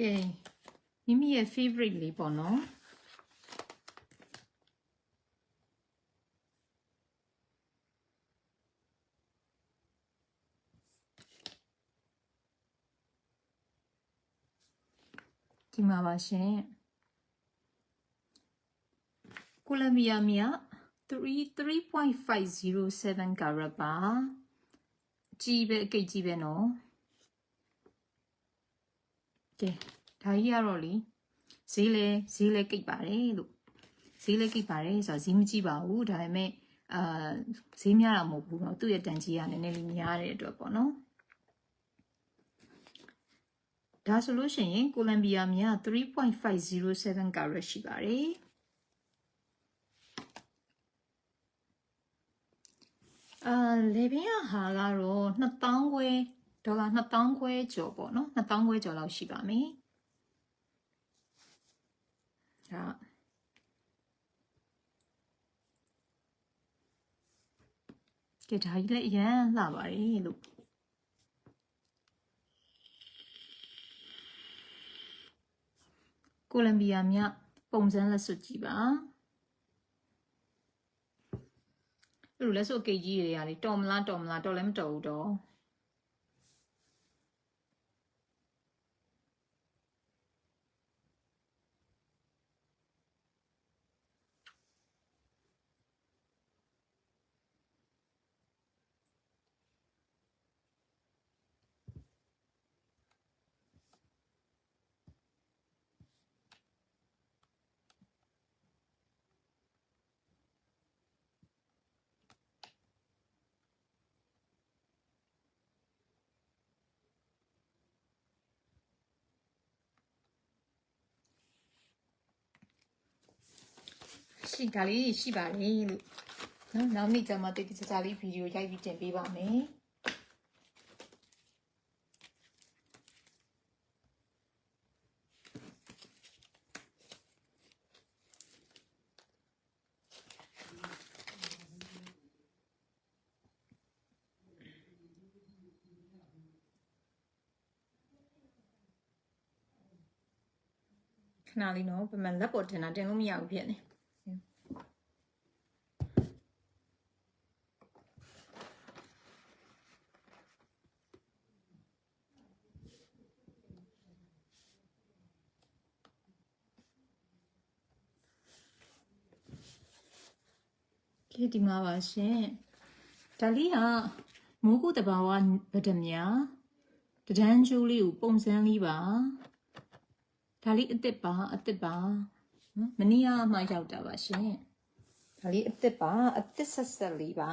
ကဲမိမိရဲ့ favorite လေးပေါ့နော်ဒီမှာပါရှင်ကိုလံဘီယာမြတ်3 3.507 carat ပါကြီးပဲအကိတ်ကြီးပဲနော် ကဲဒါကြီးကတော့လေဈေးလဲဈေးလဲကိတ်ပါတယ်လို့ဈေးလဲကိတ်ပါတယ်ဆိုတော့ဈေးမကြည့်ပါဘူးဒါပေမဲ့အာဈေးများတာမဟုတ်ဘူးเนาะသူ့ရဲ့တန်ကြီးကနည်းနည်းလေးများတဲ့အတွက်ပေါ့နော်ဒါဆိုလို့ရှိရင်ကိုလံဘီယာမြတ်3.507 carat ရှိပါတယ်အာလေဘင်းကဟာကတော့2000ခွဲ ဒေါ်လာ2000ခွဲကျော်ပေါ့နော်2000ခွဲကျော်လောက်ရှိပါမယ်ဒါကဲဒါကြီးလည်းအရန်လှပါတယ်လို့ကိုလံဘီယာမြပုံစံလက်စွပ်ကြည့်ပါအဲ့လိုလက်စွပ်ကိတ်ကြီးတွေကလေတော်မလားတော်မလားတော်လည်းမတော်ဘူးတော့ ရှိဒါလေးရှိပါတယ်လို့နော်နောက်နေ့ကျမှတိတိကျကျလေးဗီဒီယိုရိုက်ပြီးတင်ပေးပါမယ်ခဏလေးနော်ပြန်လက်ပေါ်တင်တာတင်လို့မရဘူးဖြစ်နေ ကဲဒီမှာပါရှင်ဒါလေးကမိုးကုတဘာဝဗဒမြာတဒန်းကျိုးလေးကိုပုံစံလေးပါဒါလေးအစ်စ်ပါအစ်စ်ပါနော်မနေ့ကမှရောက်တာပါရှင်ဒါလေးအစ်စ်ပါအစ်စ်ဆက်ဆက်လေးပါ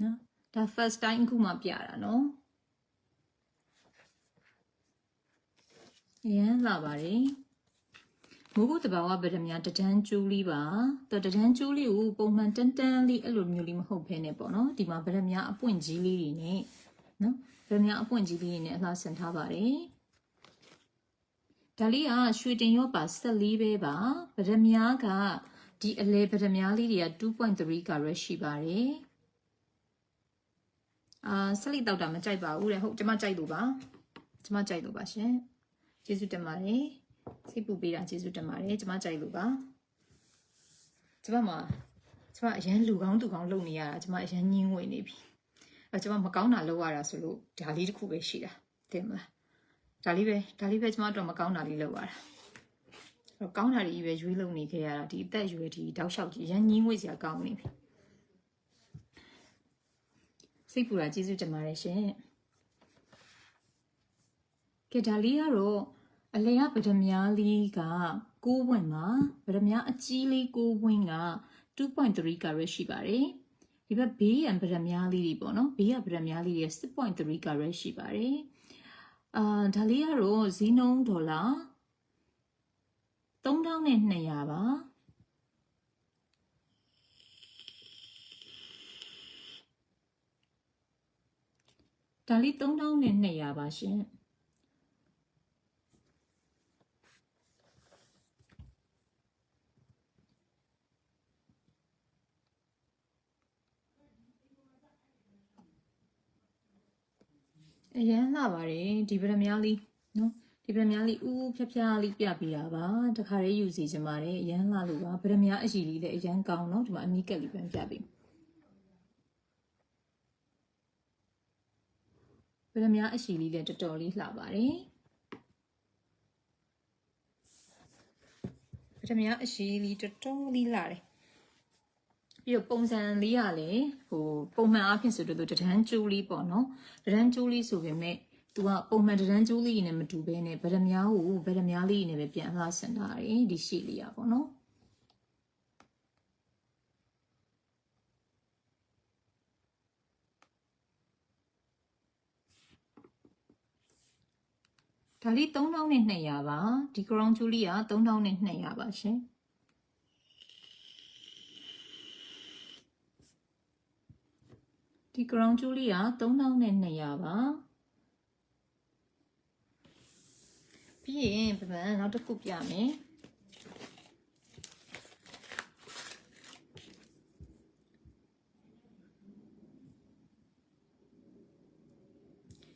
နော်ဒါ first time အခုမှပြတာနော်ရမ်းလာပါတယ် မိုးကုတ်တဘာဝဗဒမြတဒန်းကျူးလေးပါတော့တဒန်းကျူးလေးကိုပုံမှန်တန်းတန်းလေးအဲ့လိုမျိုးလေးမဟုတ်ဘဲနဲ့ပေါ့နော်ဒီမှာဗဒမြအပွင့်ကြီးလေးတွေနဲ့နော်ဗဒမြအပွင့်ကြီးလေးတွေနဲ့အလှဆင်ထားပါတယ်ဒါလေးကရွှေတင်ရောပါ14ပဲပါဗဒမြကဒီအလဲဗဒမြလေးတွေက2.3 carat ရှိပါတယ်အာဆက်လိတောက်တာမကြိုက်ပါဘူးတဲ့ဟုတ်ကျမကြိုက်လို့ပါကျမကြိုက်လို့ပါရှင်ကျေးဇူးတင်ပါတယ် စိတ်ပူပေးတာကျေးဇူးတင်ပါတယ်ကျမကြိုက်လို့ပါကျမမှာကျမအရန်လူကောင်းသူကောင်းလုပ်နေရတာကျမအရန်ညင်းဝင်နေပြီအဲကျမမကောင်းတာလုပ်ရတာဆိုလို့ဒါလေးတစ်ခုပဲရှိတာတင်မလားဒါလေးပဲဒါလေးပဲကျမတော့မကောင်းတာလေးလုပ်ရတာတော့ကောင်းတာတွေကြီးပဲရွေးလုပ်နေခဲ့ရတာဒီအသက်ရွယ်ဒီတောက်လျှောက်ကြီးအရန်ညင်းဝေးစရာကောင်းနေပြီစိတ်ပူတာကျေးဇူးတင်ပါတယ်ရှင်ကဲဒါလေးကတော့ အလဲကဗဒမြားလေးက6ဝင်ပါဗဒမြားအကြီးလေး6ဝင်က2.3 carat ရှိပါတယ်ဒီဘက်ဘေးရန်ဗဒမြားလေးတွေပေါ့နော်ဘေးရဗဒမြားလေးတွေ6.3 carat ရှိပါတယ်အာဒါလေးကတော့ဈေးနှုန်းဒေါ်လာ3200ပါဒါလေး3200ပါရှင် အရန်လှပါတယ်ဒီပရမများလေးနော်ဒီပရမများလေးဥဖြဖြလေးပြပေးတာပါတခါလေးယူစီချင်ပါတယ်အရန်လှလို့ပါပရမများအရှိလေးလည်းအရန်ကောင်းနော်ဒီမှာအမီးကက်လေးပြန်ပြပေးပရမများအရှိလေးလည်းတော်တော်လေးလှပါတယ်ပထမအရှိလေးတော်တော်လေးလာတယ် ပြီးတော့ပုံစံလေးကလည်းဟိုပုံမှန်အားဖြင့်ဆိုတော့တဒန်းကျိုးလေးပေါ့နော်တဒန်းကျိုးလေးဆိုပေမဲ့သူကပုံမှန်တဒန်းကျိုးလေးနဲ့မတူဘဲနဲ့ဗရမ ्या ကိုဗရမ ्या လေးနဲ့ပဲပြန်အလှဆင်တာတယ်ဒီရှေ့လေးอ่ะပေါ့နော်ဒါလေး3200ပါဒီ crown jewelry က3200ပါရှင် ဒီ crown jewelry က3200ပါပြီးရင်ပပံနောက်တစ်ခုပြမယ်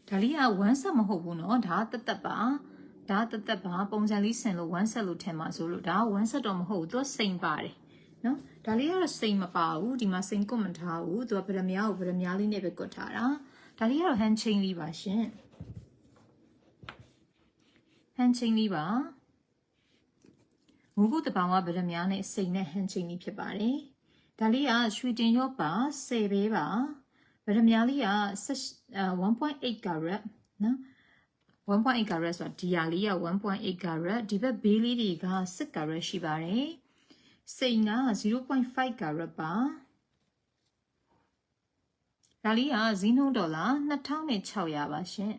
ဒါလေးက1 set မဟုတ်ဘူးเนาะဒါတက်တက်ပါဒါတက်တက်ပါပုံစံလေးဆင်လို့1 set လို့ထင်ပါဆိုလို့ဒါ1 set တော့မဟုတ်ဘူးသူကစိန်ပါတယ်နော် ဒါလေးကတော့စိန်မပါဘူးဒီမှာစိန်ကွတ်မထားဘူးသူကဗရမယာကိုဗရမယာလေးနဲ့ပဲကွတ်ထားတာဒါလေးကတော့ hand chain လေးပါရှင် hand chain လေးပါငုကုတဘာဝဗရမယာနဲ့စိန်နဲ့ hand chain လေးဖြစ်ပါတယ်ဒါလေးကရွှေတင်ရော့ပါ10ပဲပါဗရမယာလေးက1.8 carat နော်1.8 carat ဆိုတာဒီဟာလေးက1.8 carat ဒီဘက်ဘေးလေးတွေက6 carat ရှိပါတယ်။ စိန်က0.5 carat ပါဒါလေးကဈေးနှုန်းဒေါ်လာ2600ပါရှင်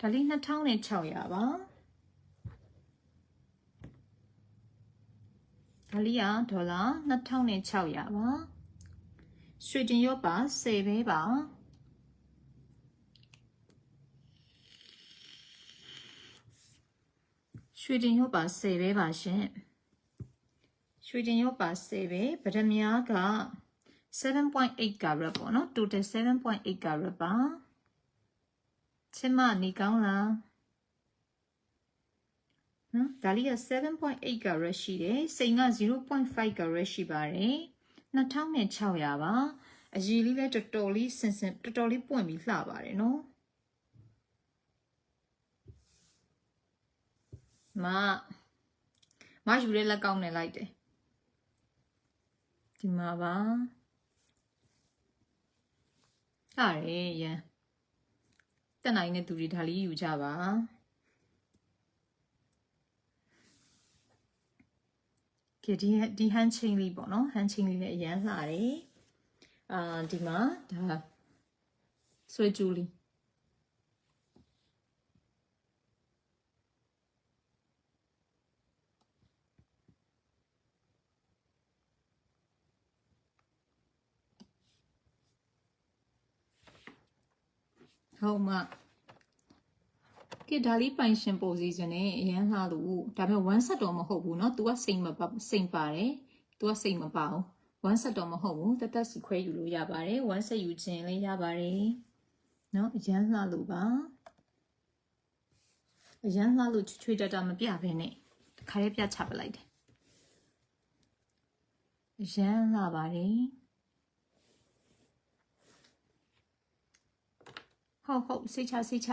ဒါလေး2600ပါဒါလေးကဒေါ်လာ2600ပါ ရွှေတင်ရော့ပါ10ပဲပါရွှေတင်ရော့ပါ10ပဲပါရှင်ရွှေတင်ရော့ပါ10ပဲဗဒမြားက7.8 carat ပေါ့နော် total 7.8 carat ပါချစ်မနေကောင်းလားနော်ဒါလေးက7.8 carat ရှိတယ်စိန်က0.5 carat ရှိပါတယ် 2600ပါအရည်လေးလည်းတော်တော်လေးစင်စင်တော်တော်လေးပွင့်ပြီးလှပါတယ်နော်မမယူရဲလက်ကောင်းနေလိုက်တယ်ဒီမှာပါဟာရရန်တက်နိုင်တဲ့သူတွေဒါလေးယူကြပါ ကဲဒီဒီဟန်ချင်းလေးပေါ့နော်ဟန်ချင်းလေးလည်းအရန်လှတယ်အာဒီမှာဒါဆွဲကျူးလေးဟုတ်မှာ ကဲဒါလေးပိုင်ရှင်ပုံစည်းစနေအရန်လှလို့ဒါပေမဲ့1 set တော့မဟုတ်ဘူးเนาะ तू ကစိတ်မပစိတ်ပါတယ် तू ကစိတ်မပအောင်1 set တော့မဟုတ်ဘူးတက်တက်စီခွဲယူလို့ရပါတယ်1 set ယူခြင်းလည်းရပါတယ်เนาะအရန်လှလို့ပါအရန်လှလို့ချွချွေတတမပြဘဲနဲ့တခါလေးပြချပလိုက်တယ်အရန်လှပါတယ်ဟုတ်ဟုတ်စိတ်ချစိတ်ချ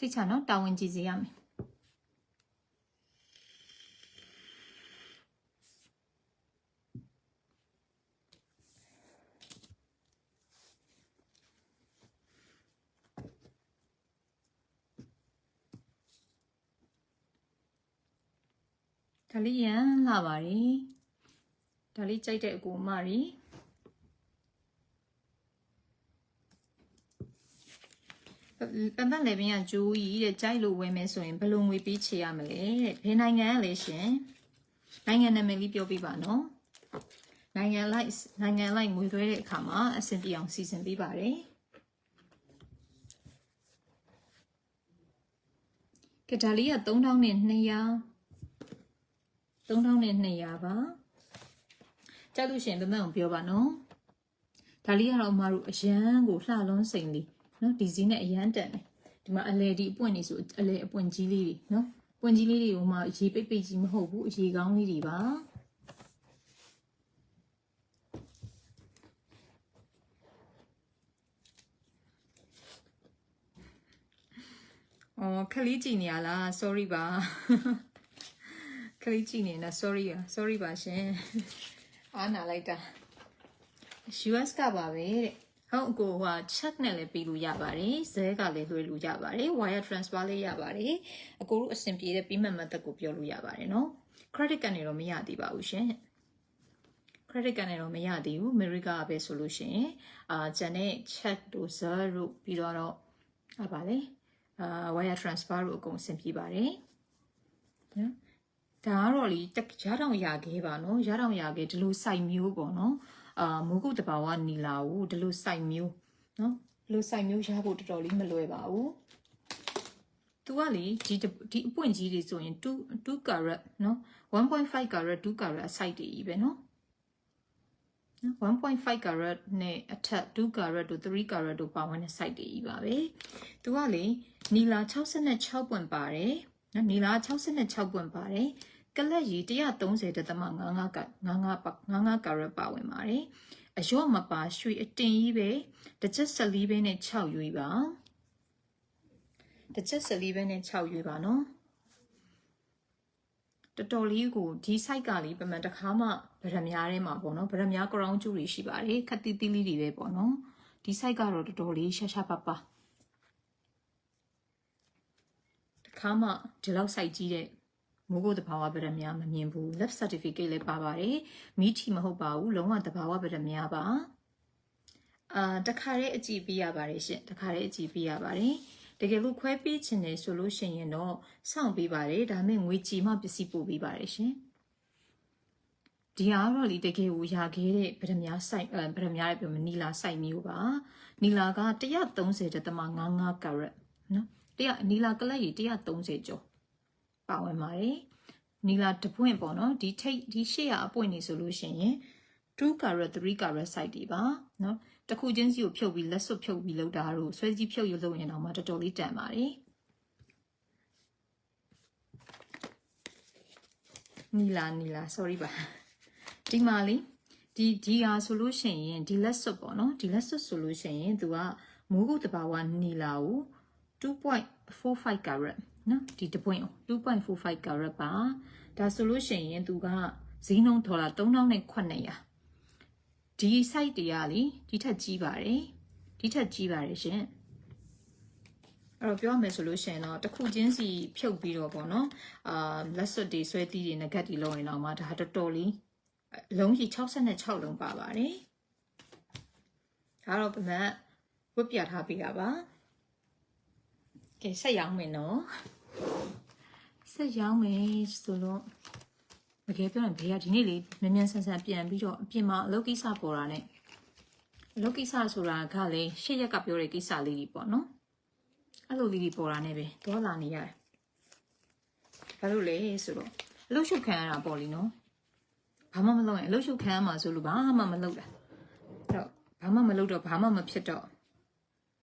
စိတ်ချနော်တာဝန်ကြည့်စေရမယ်ဒါလေးရန်လာပါတယ်ဒါလေးကြိုက်တဲ့အကူမကြီး ပန်ပန်လေပင်ကဂျိုးကြီးတဲ့ကြိုက်လို့ဝယ်မယ်ဆိုရင်ဘယ်လိုငွေပေးချေရမလဲတဲ့ဘယ်နိုင်ငံကလဲရှင်နိုင်ငံနာမည်လေးပြောပြပါနော်နိုင်ငံလိုက်နိုင်ငံလိုက်ငွေသွဲတဲ့အခါမှာအဆင်ပြေအောင်စီစဉ်ပေးပါတယ်ကဲဒါလေးက3200 3200ပါကြားလို့ရှရင်ဗမန်ကိုပြောပါနော်ဒါလေးကတော့အမတို့အရန်ကိုလှလွန်းစိန်လေး နော်ဒီစီနဲ့အရန်တန်တယ်ဒီမှာအလဲဒီအပွင့်နေဆိုအလဲအပွင့်ကြီးလေးတွေနော်ပွင့်ကြီးလေးတွေကိုမှရေပိတ်ပိတ်ကြီးမဟုတ်ဘူးအရေကောင်းလေးတွေပါအော်ခလေးကြည့်နေရလား sorry ပါခလေးကြည့်နေနော် sorry อ่ะ sorry ပါရှင်အားနာလိုက်တာ US ကပါပဲတဲ့ ဟုတ်အကိုဟို check နဲ့လည်းပြီးလို့ရပါတယ်ဇဲကလည်းလွှဲလို့ရပါတယ် wire transfer လေးရပါတယ်အကိုတို့အဆင်ပြေတဲ့ပြီးမှတ်မသက်ကိုပြောလို့ရပါတယ်နော် credit card နဲ့တော့မရသေးပါဘူးရှင် credit card နဲ့တော့မရသေးဘူး America ပဲဆိုလို့ရှိရင်အာကျန်တဲ့ check တို့ဇဲတို့ပြီးတော့တော့ဟာပါလေအာ wire transfer တို့အကုန်အဆင်ပြေပါတယ်နော်ဒါကတော့လေတက်ရတောင်ရခဲ့ပါနော်ရတောင်ရခဲ့ဒီလို site မျိုးပေါ့နော် အာမုကုတဘာဝနီလာကိုဒီလို site မျိုးနော်ဒီလို site မျိုးရဖို့တော်တော်လေးမလွယ်ပါဘူးသူကလေဒီဒီအပွင့်ကြီးတွေဆိုရင်2 2 carat နော်1.5 carat 2 carat site တွေကြီးပဲနော်နော်1.5 carat နဲ့အထက်2 carat တို့3 carat တို့ပါဝင်တဲ့ site တွေကြီးပါပဲ။သူကလေနီလာ66ပွင့်ပါတယ်။နော်နီလာ66ပွင့်ပါတယ်။ ကလက်ရီ130.55က55ပါ55 carat ပါဝင်ပါတယ်။အရော့မပါရွှေအတင်ကြီးပဲတစ်ချက်ဆက်လေးပဲနဲ့6ရွေးပါ။တစ်ချက်ဆက်လေးပဲနဲ့6ရွေးပါနော်။တော်တော်လေးကိုဒီ site ကလေးပမှန်တစ်ခါမှဗရမ ्या ထဲမှာပေါ့နော်ဗရမ ्या crown ကျူတွေရှိပါတယ်ခက်တီးတီးလေးတွေပဲပေါ့နော်ဒီ site ကတော့တော်တော်လေးရှာရှာပါပါတစ်ခါမှဒီလောက် site ကြီးတဲ့ မိုးကိုတဘာဝဗရမများမမြင်ဘူး left certificate လည်းပါပါတယ်မိထီမဟုတ်ပါဘူးလုံးဝတဘာဝဗရမများပါအာတခါလေးအကြည့်ပေးရပါတယ်ရှင်တခါလေးအကြည့်ပေးရပါတယ်တကယ်လို့ခွဲပေးချင်တယ်ဆိုလို့ရှိရင်တော့စောင့်ပေးပါတယ်ဒါမဲ့ငွေကြည်မှပစ္စည်းပို့ပေးပါတယ်ရှင်ဒီအားတော့လေတကယ်ကိုရာခဲတဲ့ဗရမများစိုက်ဗရမများရဲ့ပြောမနီလာစိုက်မျိုးပါနီလာက130.55ကရက်နော်တရနီလာကလပ်ကြီး130ကျော် ပါဝင်ပါတယ်နီလာတပွင့်ပေါ့နော်ဒီထိတ်ဒီရှေ့ရအပွင့်နေဆိုလို့ရှိရင်2 carat 3 carat site တွေပါနော်တစ်ခုချင်းစီကိုဖြုတ်ပြီးလက်စွပ်ဖြုတ်ပြီးလောက်တာတို့ဆွဲကြီးဖြုတ်ရလို့ရင်တော့မှတော်တော်လေးတန်ပါတယ်နီလာနီလာ sorry ပါဒီမှာလေဒီဒီဟာဆိုလို့ရှိရင်ဒီလက်စွပ်ပေါ့နော်ဒီလက်စွပ်ဆိုလို့ရှိရင်သူကမိုးကုတ်တဘာဝနီလာကို2.45 carat နော်ဒီတပွင့်2.45 carat ပါဒါဆိုလို့ရှိရင်သူကဈေးနှုန်းဒေါ်လာ3900ဒီ site တွေကလေဒီထက်ကြီးပါတယ်ဒီထက်ကြီးပါတယ်ရှင်အဲ့တော့ပြောမယ်ဆိုလို့ရှိရင်တော့တစ်ခုချင်းစီဖြုတ်ပြီးတော့ပေါ့နော်အာလက်စွပ်တွေဆွဲသီးတွေငကတ်တွေလုံးရင်တော့မှဒါတော်တော်လေးလုံးကြီး66လုံးပါပါတယ်ဒါတော့ဗမတ်ဝတ်ပြထားပေးတာပါကဲဆက်ရောင်းမယ်နော် ဆက်ရောင်းမယ်ဆိုတော့တကယ်ပြောရင်ဘေးကဒီနေ့လေးမြန်မြန်ဆန်ဆန်ပြန်ပြီးတော့အပြင်မှာအလုပ်ကိစ္စပေါ်တာ ਨੇ အလုပ်ကိစ္စဆိုတာကလည်းရှစ်ရက်ကပြောတဲ့ကိစ္စလေးကြီးပေါ့နော်အဲ့လိုလေးကြီးပေါ်တာ ਨੇ ပဲသွားလာနေရတယ်ဘာလို့လဲဆိုတော့အလုပ်ရှုပ်ခံရတာပေါ့လीနော်ဘာမှမလုပ်ရင်အလုပ်ရှုပ်ခံရမှာဆိုလို့ဘာမှမလုပ်တာအဲ့တော့ဘာမှမလုပ်တော့ဘာမှမဖြစ်တော့